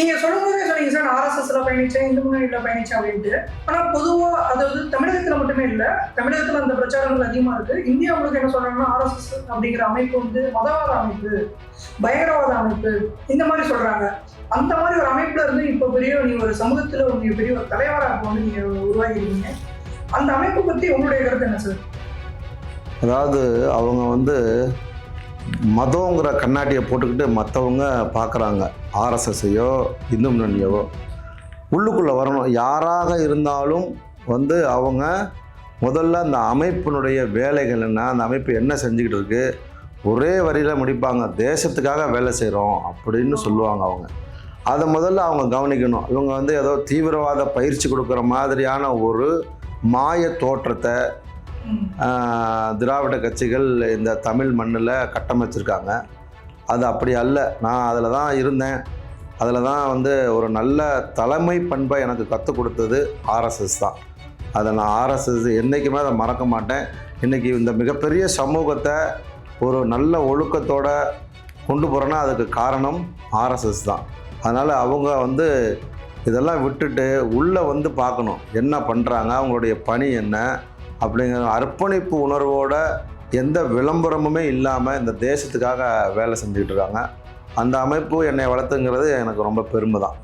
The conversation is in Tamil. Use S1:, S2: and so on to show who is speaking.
S1: நீங்க சொல்லும்போதே சொன்னீங்க சார் ஆர்எஸ்எஸ்ல பயணிச்சேன் இந்து முன்னணியில பயணிச்சேன் அப்படின்ட்டு. ஆனா பொதுவா அதாவது தமிழகத்துல மட்டுமே இல்ல தமிழகத்துல அந்த பிரச்சாரங்கள் அதிகமா இருக்கு. இந்தியா முழுக்க என்ன சொல்றாங்கன்னா ஆர்எஸ்எஸ் அப்படிங்கிற அமைப்பு வந்து மதவாத அமைப்பு பயங்கரவாத அமைப்பு இந்த மாதிரி சொல்றாங்க. அந்த மாதிரி ஒரு அமைப்புல இருந்து இப்போ பெரிய நீங்க ஒரு சமூகத்துல நீங்க பெரிய ஒரு தலைவராக வந்து நீங்க உருவாகிருக்கீங்க. அந்த அமைப்பு பத்தி உங்களுடைய கருத்து என்ன சார்?
S2: அதாவது அவங்க வந்து மதங்கிற கண்ணாடியை போட்டுக்கிட்டு மற்றவங்க பார்க்குறாங்க. ஆர்எஸ்எஸ்ஸையோ இந்து முன்னணியவோ உள்ளுக்குள்ளே வரணும். யாராக இருந்தாலும் வந்து அவங்க முதல்ல அந்த அமைப்பினுடைய வேலைகள் என்ன அந்த அமைப்பு என்ன செஞ்சுக்கிட்டு இருக்கு ஒரே வரியில் முடிப்பாங்க. தேசத்துக்காக வேலை செய்கிறோம் அப்படின்னு சொல்லுவாங்க அவங்க. அதை முதல்ல அவங்க கவனிக்கணும். இவங்க வந்து ஏதோ தீவிரவாத பயிற்சி கொடுக்குற மாதிரியான ஒரு மாய தோற்றத்தை திராவிட கட்சிகள் இந்த தமிழ் மண்ணில் கட்டமைச்சிருக்காங்க. அது அப்படி அல்ல. நான் அதில் தான் இருந்தேன். அதில் தான் வந்து ஒரு நல்ல தலைமை பண்பை எனக்கு கற்றுக் கொடுத்தது ஆர்எஸ்எஸ் தான். அதை நான் ஆர்எஸ்எஸ் என்றைக்குமே அதை மறக்க மாட்டேன். இன்றைக்கி இந்த மிகப்பெரிய சமூகத்தை ஒரு நல்ல ஒழுக்கத்தோடு கொண்டு போகிறேன்னா அதுக்கு காரணம் ஆர்எஸ்எஸ் தான். அதனால் அவங்க வந்து இதெல்லாம் விட்டுட்டு உள்ளே வந்து பார்க்கணும். என்ன பண்ணுறாங்க? அவங்களுடைய பணி என்ன? அப்படிங்கிற அர்ப்பணிப்பு உணர்வோட எந்த விளம்பரமுமே இல்லாமல் இந்த தேசத்துக்காக வேலை செஞ்சுக்கிட்டு இருக்காங்க. அந்த அமைப்பு என்னை வளர்த்துங்கிறது எனக்கு ரொம்ப பெருமை தான்